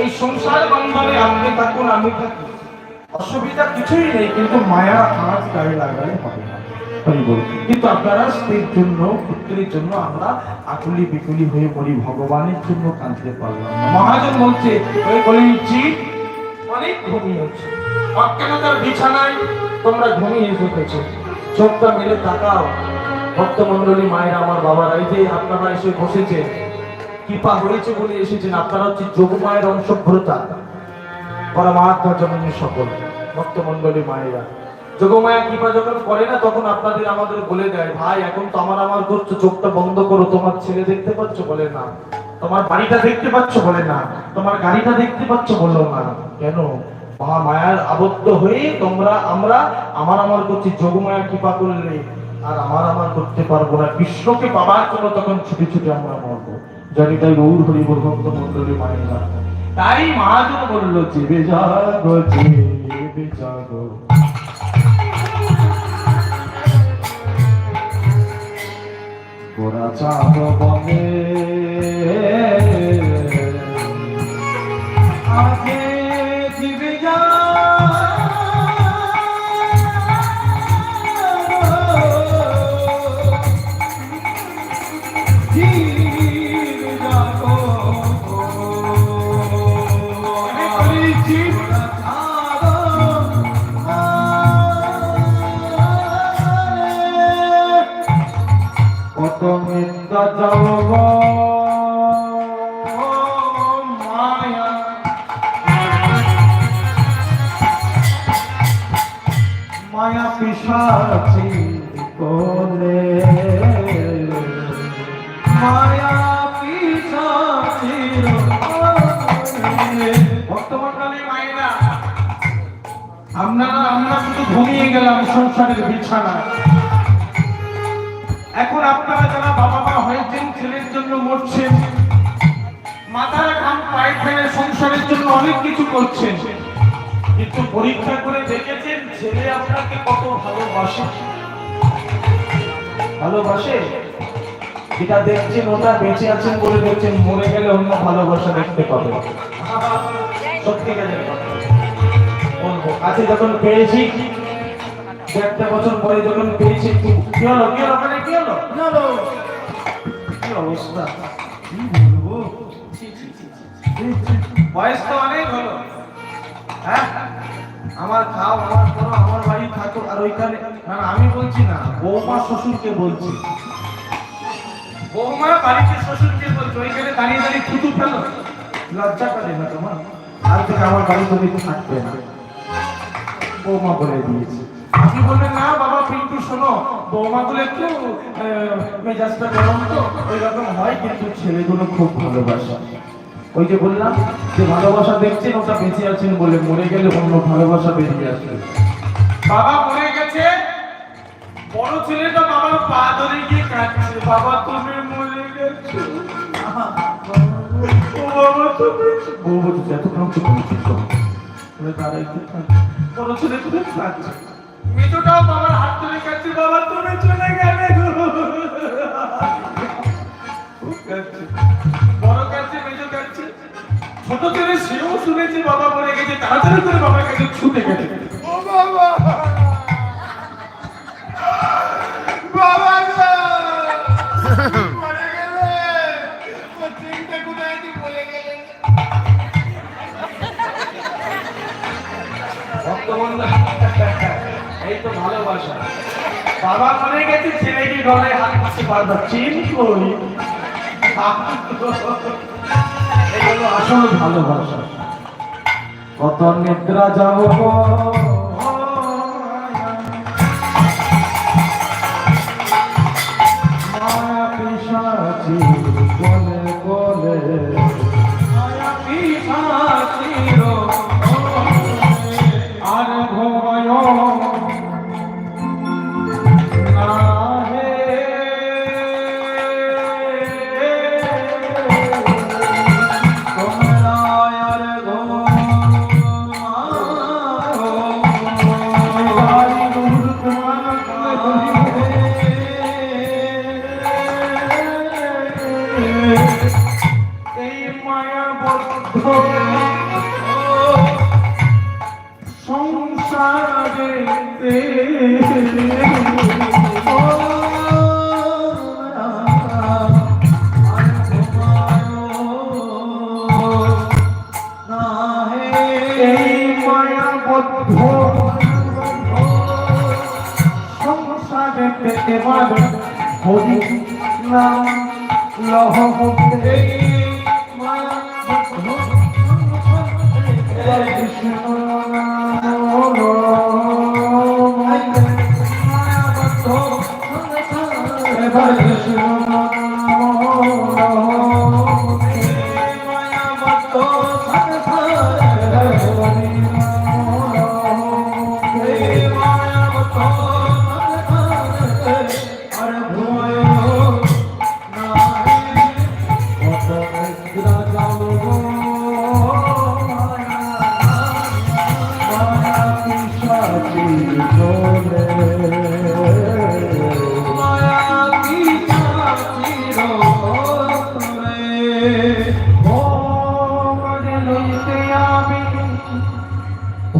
এই সংসার বন্ধনে আপনি থাকুন, আমি থাকুন। অসুবিধা কিছুই নেই, কিন্তু মায়া হাত গায়ে লাগালে হবে কিন্তু আপনারা স্ত্রীর জন্য, পুত্রের জন্য আমরা আকুলি বিকুলি হয়ে পড়ি, ভগবানের জন্য কাঁদতে পারলাম মহাজন বলছে, ওই বলেছি অনেক ঘুমিয়েছে অজ্ঞানতার বিছানায় তোমরা ঘুমিয়ে এসেছ। চোখটা মেলে তাকাও। ভক্তমন্ডলী মায়েরা, আমার বাবারা, এই যে আপনারা এসে বসেছে কৃপা হয়েছে বলে এসেছেন আপনারা হচ্ছে যোগমায়ের অংশগ্রতা পরমাত্মা জননী সকল ভক্তমন্ডলী মায়েরা। যোগমায়া কৃপা যখন করে না, তখন আপনাদের আমাদের বলে দেয়, ভাই, এখন তো আমার আমার করছ চোখটা বন্ধ করো, তোমার ছেলে দেখতে পাচ্ছ? বলে না। তোমার বাড়িটা দেখতে পাচ্ছ? বলে না। তোমার গাড়িটা দেখতে পাচ্ছ? বলো না। কেন? মহামায়ার আবদ্ধ হয়ে তোমরা, আমরা আমার আমার করছি যোগমায়া কৃপা করলে আর আমার আমার করতে পারব না। কৃষ্ণকে পাবার জন্য তখন ছুটে ছুটে আমরা মরবো। জানি তাই গৌর হরি ভক্ত মন্ডলী না তাই মহাজন বলল চেবে জাগো চেবে জাগো গোরা চাঁদ বনে মায়া। মায়া মায়া পিসাচি ভক্তমন্ডলী মায়েরা আপনারা আমরা শুধু ঘুমিয়ে গেলাম সংসারের বিছানায়। অনেক কিছু করছেন। কিন্তু পরীক্ষা করে দেখেছেন ছেলে আপনাকে কত ভালোবাসে। ভালোবাসে? যেটা দেখছেন ওটা বেঁচে আছেন বলে দেখছেন মরে গেলে অন্য ভালোবাসা দেখতে পাবে। সত্যিকারের কথা বলব। কাছে যখন পেয়েছি একটা বছর পরে যখন পেয়েছি কি হলো কি হলো মানে কি হলো? কি হলো? কি অবস্থা? বয়স তো অনেক হলো। হ্যাঁ? আমার খাও, আমার করো আমার বাড়ি থাকো আর ওইখানে না আমি বলছি না, বৌমা শ্বশুরকে বলছি। বৌমা বাড়িতে শ্বশুরকে বলছি, ওইখানে দাঁড়িয়ে দাঁড়িয়ে থুতু ফেলো। লজ্জা করে না তোমার? আর থেকে আমার বাড়ি তুমি থাকবে না। বৌমা বলে দিয়েছে। আপনি বললেন না, বাবা পিন্টু শোনো, বৌমা গুলো একটু মেজাজটা গরম তো ওই রকম হয়, কিন্তু ছেলেগুলো খুব ভালোবাসা। ওই যে বললাম যে ভালোবাসা দেখছেন ওটা বেঁচে আছেন বলে মরে গেলে অন্য ভালোবাসা বেরিয়ে আসবে। বাবা মরে গেছে। বড় ছেলেটা বাবার পা ধরে গিয়ে কাঁদছে। বাবা তুমি মরে গেছো। বাবা তুমি বউ বলছে এতক্ষণ চুপ করে চুপ করো। বলে, "দাঁড়া, একটু বড় ছেলে কাঁদছে। মেজোটাও বাবার হাত ধরে কাঁদছে। বাবা তুমি চলে গেলে। গো খুব কাঁদছে। ছোট ছেলে সেও শুনেছে বাবা মরে গেছে তাড়াতাড়ি করে বাবার কাছে ছুটে গেছে। এই তো ভালোবাসা। বাবা মরে গেছে ছেলে কি ঘরে হাত পাশে পারবা চিন করি। ভালোবাসা। কত নিদ্রা যাব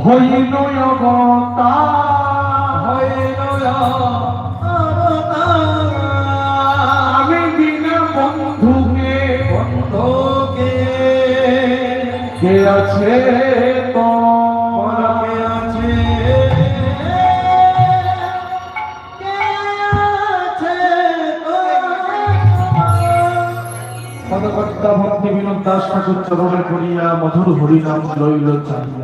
হইল আমি বিনা বন্ধুকে বন্ধুকে। কে আছে ভক্তি বিনোদ দাস ঠাকুর চরণে করিয়া মধুর হরিনাম লইল চাহিয়া।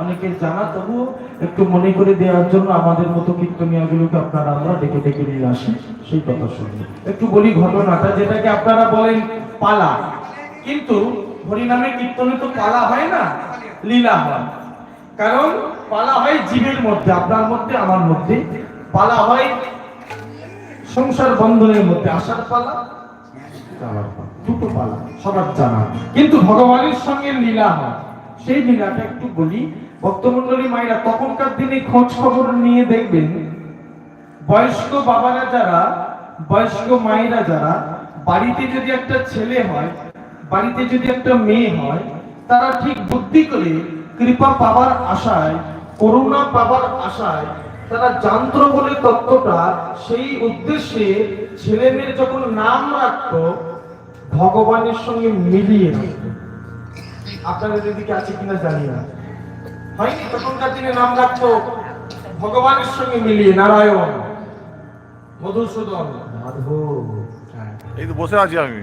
অনেকে জানা তবু একটু মনে করে দেওয়ার জন্য আমাদের মতো কীর্তনিয়া গুলোকে আপনারা আমরা ডেকে ডেকে নিয়ে আসি সেই কথা শুনব। একটু বলি ঘটনাটা, যেটাকে আপনারা বলেন পালা। কিন্তু হরিনামে কীর্তনে তো পালা হয় না, লীলা হয়। কারণ পালা হয় জীবের মধ্যে, আপনার মধ্যে, আমার মধ্যে। পালা হয় সংসার বন্ধনের মধ্যে আসার পালা, দুটো পালা, সবার জানা। কিন্তু ভগবানের সঙ্গে লীলা হয়। সেই লীলাটা একটু বলি। ভক্তমন্ডলী মায়েরা, তখনকার দিনে খোঁজ খবর নিয়ে দেখবেন, বয়স্ক বাবারা যারা, বয়স্ক মায়েরা যারা, বাড়িতে যদি একটা ছেলে হয়, বাড়িতে যদি একটা মেয়ে হয়, তারা ঠিক বুদ্ধি করে কৃপা পাবার আশায়, করুণা পাবার আশায়, তারা যন্ত্র বলে তত্ত্বটা সেই উদ্দেশ্যে ছেলে মেয়ের যখন নাম রাখতো, ভগবানের সঙ্গে মিলিয়ে রাখতো। আপনাদের এদিকে আছে কিনা জানি না। হয়নি তখনকার দিনে নাম রাখতো ভগবানের সঙ্গে মিলিয়ে নারায়ণ মধুসূদন মাধব। এই তো বসে আছি আমি।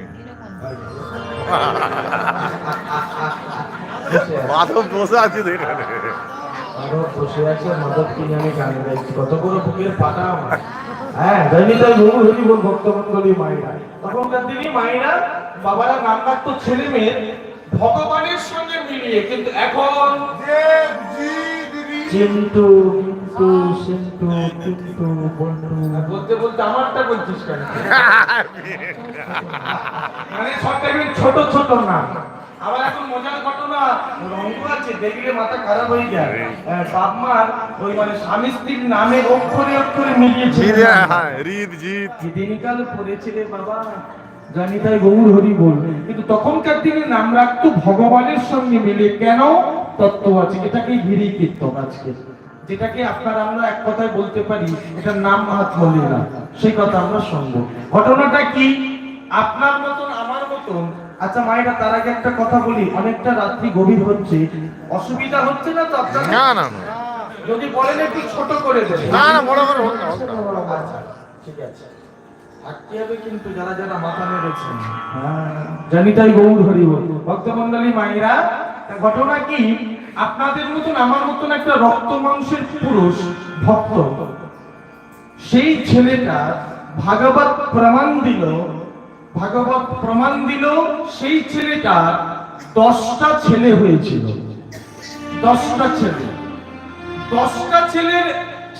মাধব বসে আছি তো এখানে। মাধব বসে আছে মাধব আমি গান গাইছি। কত বড় বুকের আমার। হ্যাঁ বহু হরি বল ভক্তমন্ডলী মায়েরা। তখনকার দিনে মায়েরা বাবারা নাম রাখতো ছেলে মেয়ে ভগবানের সঙ্গে মিলিয়ে কিন্তু এখন কিন্তু সিন্তু কিন্তু বন্ধু বলতে বলতে আমারটা বলছিস কেন মানে সব ছোট ছোট নাম আবার এখন মজার ঘটনা রঙ্গ আছে দেখলে মাথা খারাপ হয়ে যায় আহ, বাপ মার ওই মানে স্বামী স্ত্রীর নামে অক্ষরে অক্ষরে মিলিয়েছে হ্যাঁ রিদ জিত দিনকাল পড়েছিলে বাবা জানি তাই গৌর হরি বল কিন্তু তখনকার দিনে নাম রাখতো ভগবানের সঙ্গে মিলে। কেন? তত্ত্ব আছে। এটাকে গিরি কীর্তন আজকে। যেটাকে আপনারা আমরা এক কথায় বলতে পারি এটার নাম মহাত্ম লীলা সেই কথা আমরা শুনব। ঘটনাটা কি? আপনার মতন আমার মতন। আচ্ছা মায়েরা তার আগে একটা কথা বলি। অনেকটা রাত্রি গভীর হচ্ছে। অসুবিধা হচ্ছে না তো আপনার না না না। যদি বলেন একটু ছোট করে দেবেন। না না বড় করে না, না। আচ্ছা, ঠিক আছে। থাকতে হবে কিন্তু যারা যারা মাথা মেরেছেন জানি তাই গৌর হরি ভক্তমন্ডলী মায়েরা ঘটনা কি? আপনাদের মতন আমার মতন একটা রক্ত মাংসের পুরুষ ভক্ত। সেই ছেলেটা ভাগবত প্রমাণ দিল ভাগবত প্রমাণ দিল সেই ছেলেটা দশটা ছেলে হয়েছিল। দশটা ছেলে। দশটা ছেলের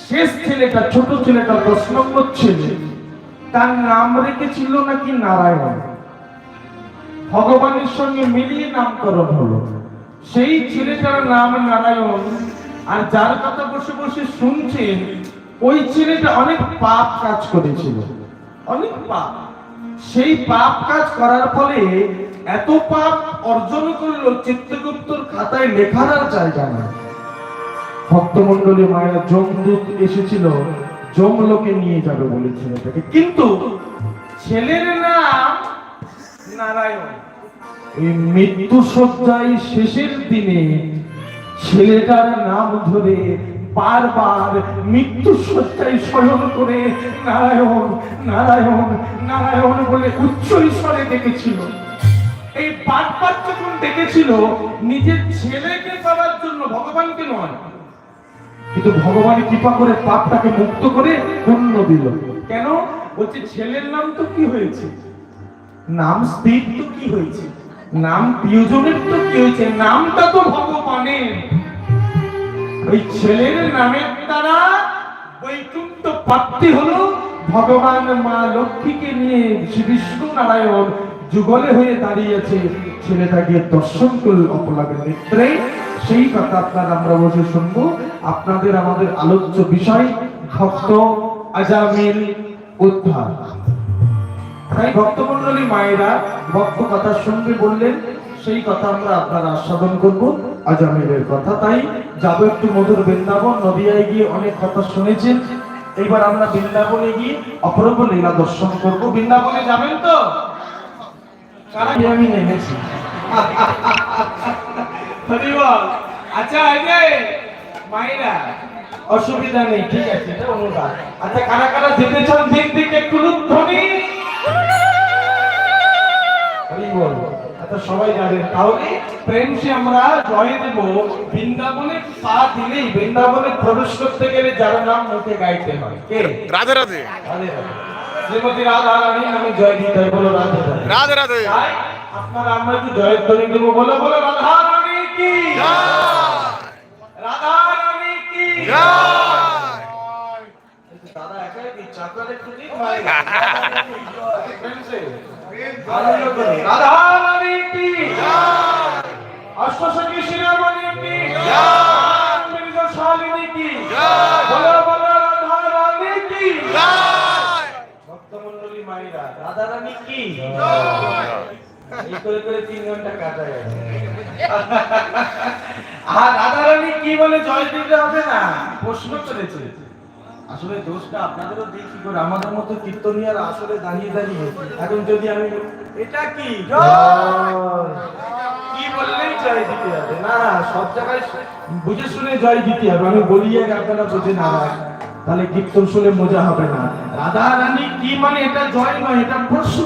শেষ ছেলেটা ছোট ছেলেটা দশ নম্বর ছেলে। তার নাম রেখেছিল নাকি নারায়ণ? ভগবানের সঙ্গে মিলিয়ে নামকরণ হলো। সেই ছেলেটার নাম নারায়ণ, আর যার কথা বসে বসে শুনছেন ওই ছেলেটা অনেক পাপ কাজ করেছিল। অনেক পাপ। সেই পাপ কাজ করার ফলে এত পাপ অর্জন করল চিত্রগুপ্তর খাতায় লেখার জায়গা নাই। ভক্তমন্ডলী মায়ের যমদূত এসেছিল যমলোকে নিয়ে যাবে বলে ছেলেটাকে। কিন্তু ছেলের নাম নারায়ণ। এই মৃত্যু সজ্জায় শেষের দিনে ছেলেটার নাম ধরে বারবার মৃত্যু সজ্জায় স্মরণ করে নারায়ণ নারায়ণ নারায়ণ বলে উচ্চ ঈশ্বরে ডেকেছিল। এই বারবার যখন ডেকেছিল নিজের ছেলেকে পাওয়ার জন্য ভগবানকে নয় কিন্তু ভগবান কৃপা করে পাপটাকে মুক্ত করে পুণ্য দিল। কেন? বলছে, ছেলের নাম তো কি হয়েছে? নাম স্ত্রীর তো কি হয়েছে? নাম প্রিয়জনের তো কি হয়েছে? নামটা তো ভগবানের। ওই ছেলের নামের দ্বারা বৈকুণ্ঠ প্রাপ্তি হলো ভগবান মা লক্ষ্মীকে নিয়ে শ্রী বিষ্ণু নারায়ণ যুগলে হয়ে দাঁড়িয়েছে ছেলেটাকে দর্শন করল অপলাগে নেত্রে। সেই কথা আপনার আমরা বসে শুনব। আপনাদের আমাদের আলোচ্য বিষয়, ভক্ত আজামিল উদ্ধার। তাই ভক্তমন্ডলী মায়েরা ভক্ত কথা শুনবে বললেন, সেই কথা আমরা আপনারা আস্বাদন করব আজামিলের কথা। তাই যাব একটু মধুর বৃন্দাবন, নদিয়ায় গিয়ে অনেক কথা শুনেছেন। এইবার আমরা বৃন্দাবনে গিয়ে অপরূপ লীলা দর্শন করব। বৃন্দাবনে যাবেন তো? আমি নেমেছি? হরি আচ্ছা এই যে অসুবিধা নেই ঠিক আছে এটা আচ্ছা কারা কারা যেতে চান দিক দিক একটু ধ্বনি হরি আচ্ছা সবাই যাবেন তাহলে প্রেম সে আমরা জয় দেব। বৃন্দাবনে পা দিলেই বৃন্দাবনে প্রবেশ করতে গেলে যার নাম মুখে গাইতে হয় কে? রাধে রাধে। রাধে রাধে। শ্রীমতী রাধা রানী আমি জয় দিতে বলো রাধে রাধে। রাধে রাধে। আপনারা আমরা কি জয়ের ধ্বনি দেবো বলো বলো রাধা কি রাধা রানী কি। দাদা একাই। ফ্রেন্ডসে। আনন্দ করে। রাধা রানী করে করে তিন ঘণ্টা কাটা গেছে আর কি। বলে দিতে হবে না? প্রশ্ন করেছে। আসলে দোষটা আপনাদেরও দেখি করে? আমাদের মতো কীর্তনিয়ার আসলে দাঁড়িয়ে দাঁড়িয়ে এখন যদি আমি এটা কি কি বললেই জয় দিতে হবে। না, সব জায়গায় বুঝে শুনে জয় দিতে হবে। আমি বলি আর আপনারা বুঝে না। তাহলে কীর্তন শুনে মজা হবে না। রাধা রানী, কি মানে? এটা জয় নয়, এটা প্রশ্ন।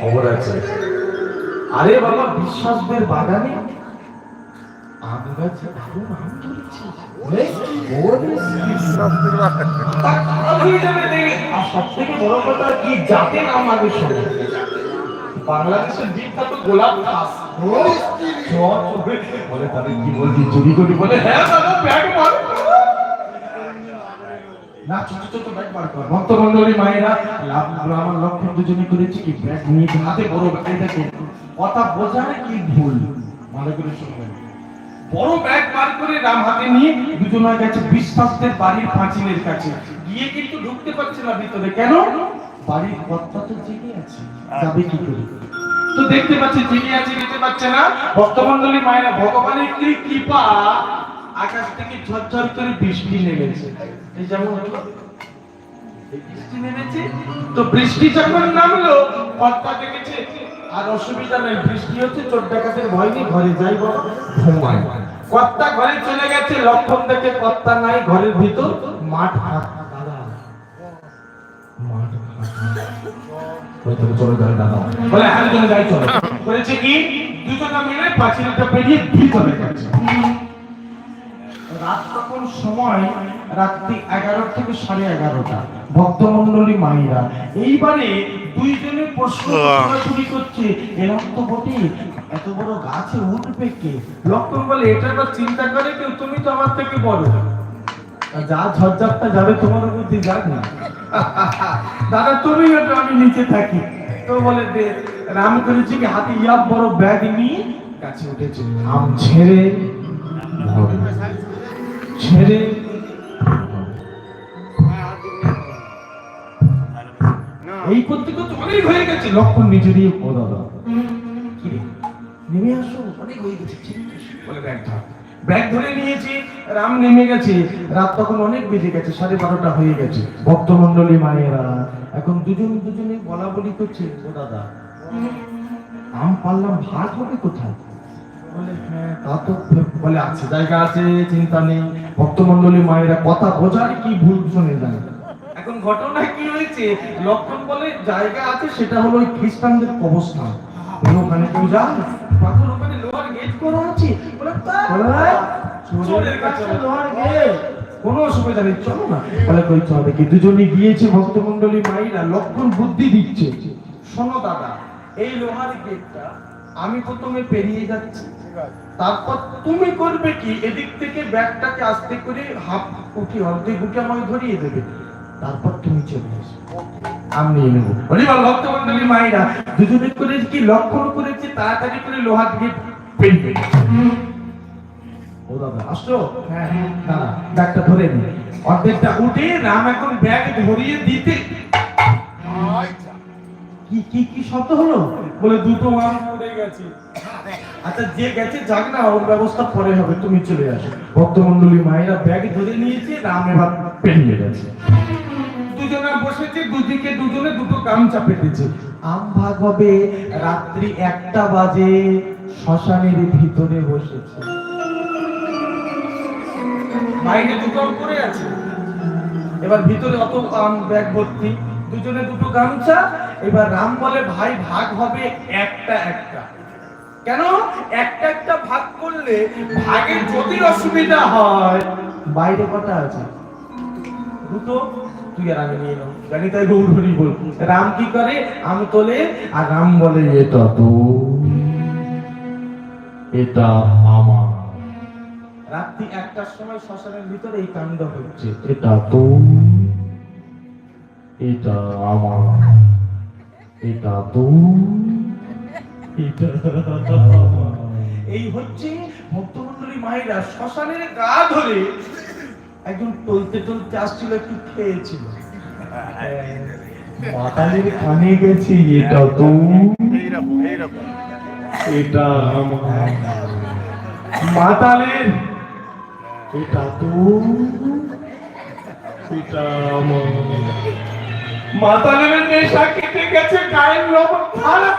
খবর আছে। আরে বাবা বিশ্বাসদের বাগানে? আম গাছে দারুণ আম ধরেছে। বাংলাদেশের বিখ্যাত গোলাপ বলে তাহলে কি বলছি চুরি করি বলে? হ্যাঁ দাদা ব্যাগ মার। পাঁচিলের কাছে। গিয়ে কিন্তু ঢুকতে পারছে না ভিতরে। কেন? বাড়ির কর্তা তো জেগে আছে। যাবে কি করে? তো দেখতে পাচ্ছে, জেগে আছে, যেতে পারছে না। ভক্তমন্ডলী মায়েরা, ভগবানের কৃপা? আকাশ থেকে ঝরঝর করে বৃষ্টি নেমেছে। যেমন বৃষ্টি নেমেছে তো বৃষ্টি যখন নামলো, কর্তা দেখেছে আর অসুবিধা নেই, বৃষ্টি হচ্ছে চোর ডাকাতের ভয় নেই, ঘরে যাই বলো। কর্তা ঘরে চলে গেছে, লক্ষণ দেখে কর্তা নাই, ঘরের ভিতর মাঠ ফাঁকা। দাদা দাদা। বলে হ্যাঁ যাই, চলো বলেছে কি, দুজনে মিলে পাঁচিলটা পেরিয়ে ভিতরে যাচ্ছে। রাত তখন সময় রাত্রি এগারো থেকে সাড়ে এগারোটা। ভক্তমন্ডলী মাইরা এইবারে দুইজনে প্রশ্ন ছোড়াছুড়ি করছে এরকম তো বটে এত বড় গাছে উঠবে কে? লক্ষণ বলে এটা আবার চিন্তা করে কেউ তুমি তো আমার থেকে বড়। যা ঝড়ঝাপটা যাবে তোমার বুদ্ধি যাক না। দাদা তুমি ওঠো, আমি নিচে থাকি। তো বলে দে রাম করেছি কি হাতে ইয়া বড় ব্যাগ নিয়ে কাছে উঠেছে আম ছেড়ে। ছেড়ে এই করতে করতে অনেক হয়ে গেছে। লক্ষণ নিজেরই ও দাদা। নেমে আসো। অনেক হয়ে গেছে। বলে ব্যাগ ধর। নিয়েছি, রাম নেমে গেছে। রাত তখন অনেক বেজে গেছে, সাড়ে বারোটা হয়ে গেছে। ভক্তমন্ডলী মায়েরা, এখন দুজন দুজনে বলা বলি করছে, ও দাদা, আম পারলাম ভাগ হবে কোথায়? তা তো বলে আছে জায়গা আছে চিন্তা নেই। ভক্তমন্ডলী মায়েরা কথা বোঝার কি ভুল শুনে যায় এখন ঘটনা কি হয়েছে? লক্ষণ বলে জায়গা আছে সেটা হলো ওই খ্রিস্টানদের ওখানে কেউ যায় পাথর ওখানে লোহার গেট করা আছে? বলে চোরের কাছে লোহার গেট। কোনো অসুবিধা নেই চলো না। বলে কই কি দুজনে গিয়েছে ভক্তমন্ডলী মাইরা লক্ষণ বুদ্ধি দিচ্ছে। শোনো দাদা এই লোহার গেটটা আমি প্রথমে পেরিয়ে যাচ্ছি। তারপর তুমি করবে কি? এদিক থেকে ব্যাগটাকে আস্তে করে হাফ উঠি অর্ধেক উঠে আমাকে ধরিয়ে দেবে। তারপর তুমি চলে আসবে। আমি নেব। বলিবার ভক্তমন্ডলী মাইরা দুজনে করে কি লক্ষণ করেছে? তাড়াতাড়ি করে গেট পেরিয়ে ও দাদা আসছো? হ্যাঁ হ্যাঁ। দাদা ব্যাগটা ধরে নি। অর্ধেকটা উঠে রাম এখন ব্যাগ ধরিয়ে দিতে। কি কি কি শব্দ হলো? বলে দুটো আম পড়ে গেছে। আচ্ছা যে গেছে যাক না, ওর ব্যবস্থা পরে হবে, তুমি চলে আসো। ভক্তমন্ডলী মায়েরা ব্যাগ ধরে নিয়েছে রাম এবার পেরিয়ে গেছে। দুজনে বসেছে, দুদিকে দুজনে দুটো গামছা পেতেছে। আম ভাগ হবে, রাত্রি একটা বাজে, শ্মশানের ভিতরে বসেছে। বাইরে দুটো পড়ে আছে। এবার ভিতরে অত আম, ব্যাগ ভর্তি। দুজনে দুটো গামছা, এবার রাম বলে, ভাই, ভাগ হবে একটা একটা। কেন? একটা একটা ভাগ করলে ভাগের যদি অসুবিধা হয়। বাইরে কটা আছে? দুটো? তুই আর আমি নিয়ে নাও। জানি তাই গৌর বল। রাম কি করে? আম তোলে, আর রাম বলে এটা তো এটা আমার রাত্রি একটার সময় শ্মশানের ভিতরে এই কাণ্ড হচ্ছে। এটা তো। এটা আমার। এটা তো। এই হচ্ছে ভক্তমন্ডলী মায়েরা শ্মশানের গা ধরে একজন টলতে টলতে আসছিল একটু খেয়েছিল। মাতালের কানে গেছে এটা তো। এটা আমার। মাতালের। এটা তো। এটা আমার। মাতালের নেশা কেটে গেছে গায়ের লবণ খারাপ।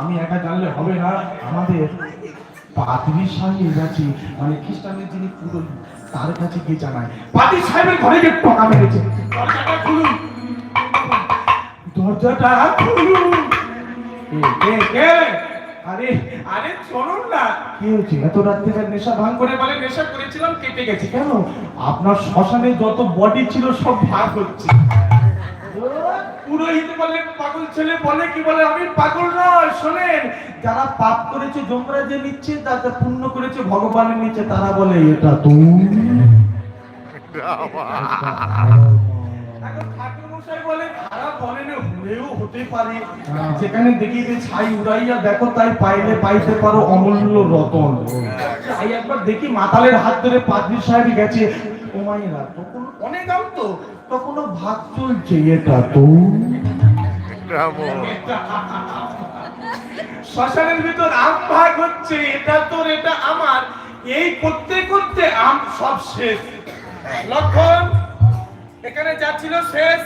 আমি একা জানলে হবে না। আমাদের পাদ্রী সাহেব আছে মানে খ্রিস্টানের যিনি পুরোহিত তার কাছে গিয়ে জানায় পাদ্রী সাহেবের ঘরে গিয়ে টকা মেরেছে। দরজাটা খুলুন। দরজাটা খুলুন। আরে আরে চলুন না। কি হয়েছে? এত রাত থেকে নেশা ভাঙ করে বলে নেশা করেছিলাম কেটে গেছে। কেন? আপনার শ্মশানে যত বডি ছিল সব ভাগ হচ্ছে। পুরোহিত বলে পাগল ছেলে বলে কি বলে আমি পাগল নয় শোনেন। যারা পাপ করেছে যমরাজে নিচ্ছে যারা পুণ্য করেছে ভগবানের নিচ্ছে তারা বলে এটা তুমি। এখন ঠাকুর মশাই বলে খারাপ বলেন হলেও হতে পারে। যেখানে দেখি যে ছাই উড়াইয়া দেখো তাই পাইলে পাইতে পারো অমূল্য রতন। তাই একবার দেখি মাতালের হাত ধরে পাদ্রী সাহেব গেছে। ও মাইরা তখন অনেক আম তো তখনও ভাগ চলছে এটা তো। শ্মশানের ভিতর আম ভাগ হচ্ছে এটা তোর এটা আমার। এই করতে করতে আম সব শেষ। লক্ষণ এখানে যাচ্ছিল শেষ।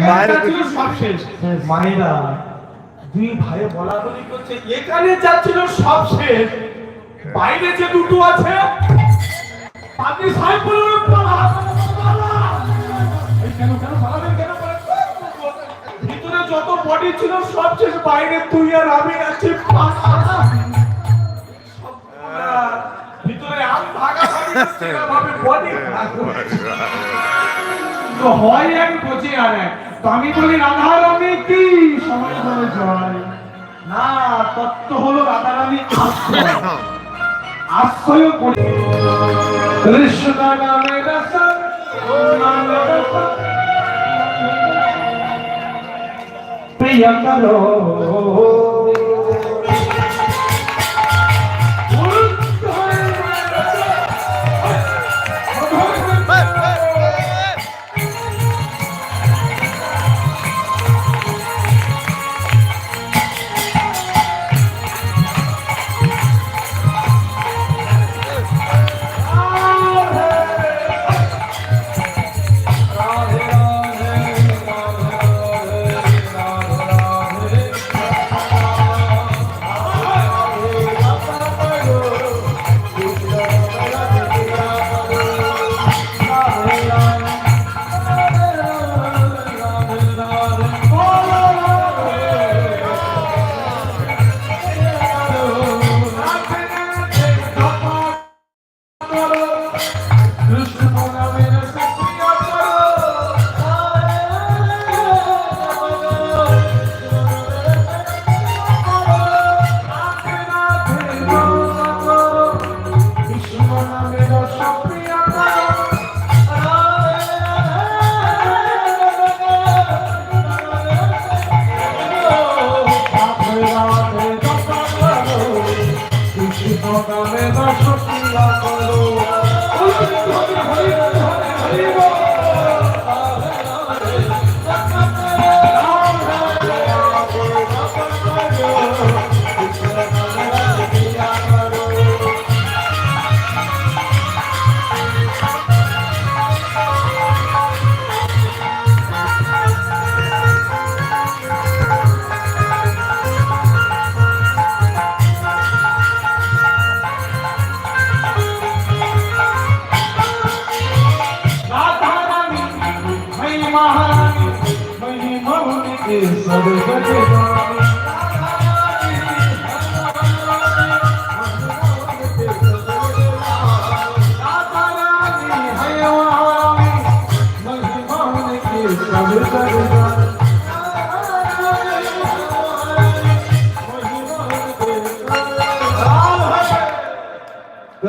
মায়ের- যাচ্ছিল সব শেষ। মায়েরা দুই ভাই বলা বলি করছে এখানে যাচ্ছিল সব শেষ। বাইরে যে দুটো আছে আপনি সাহেব পালা, পালা। কেন কেন পালাবেন কেন? ভিতরে যত বডি ছিল সব শেষ বাইরে তুই আর আমি আছি পালা। ভিতরে তো হয় এক আর এক। তো আমি বলি, রাধারানী, কি সময় না, তত্ত্ব হলো, রাধারানী আশ্রয়। আশ্রয় করে কৃষ্ণ নামে রসন নামে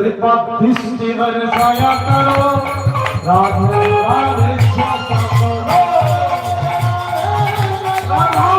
कृपा दृष्टि बरसाया करो राधे राधे श्यामा करो राधा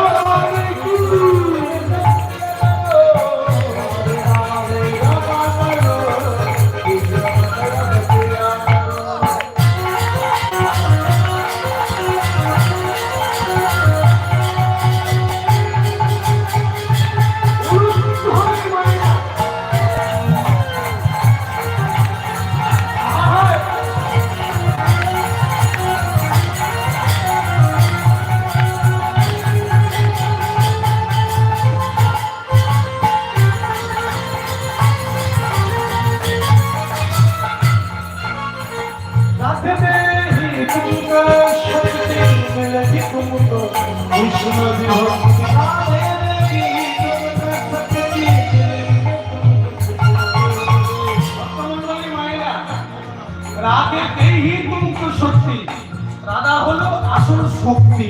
রাধা হলো আসল শক্তি।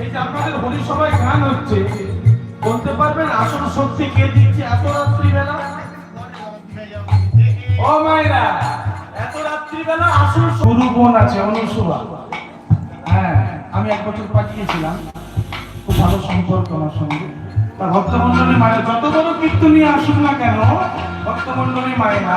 এই যে আপনাদের হরি সবাই গান হচ্ছে, বলতে পারবেন আসল শক্তি কে দিচ্ছে এত রাত্রিবেলা? ও মায়েরা, এত রাত্রিবেলা আসল সরু বোন আছে, অনুসুয়া। হ্যাঁ আমি এক বছর পাঠিয়েছিলাম খুব ভালো সম্পর্ক আমার সঙ্গে। তা ভক্তমন্ডলী মায়ের, যত বড় কীর্তনী আসুন না কেন ভক্তমন্ডলী মায়েরা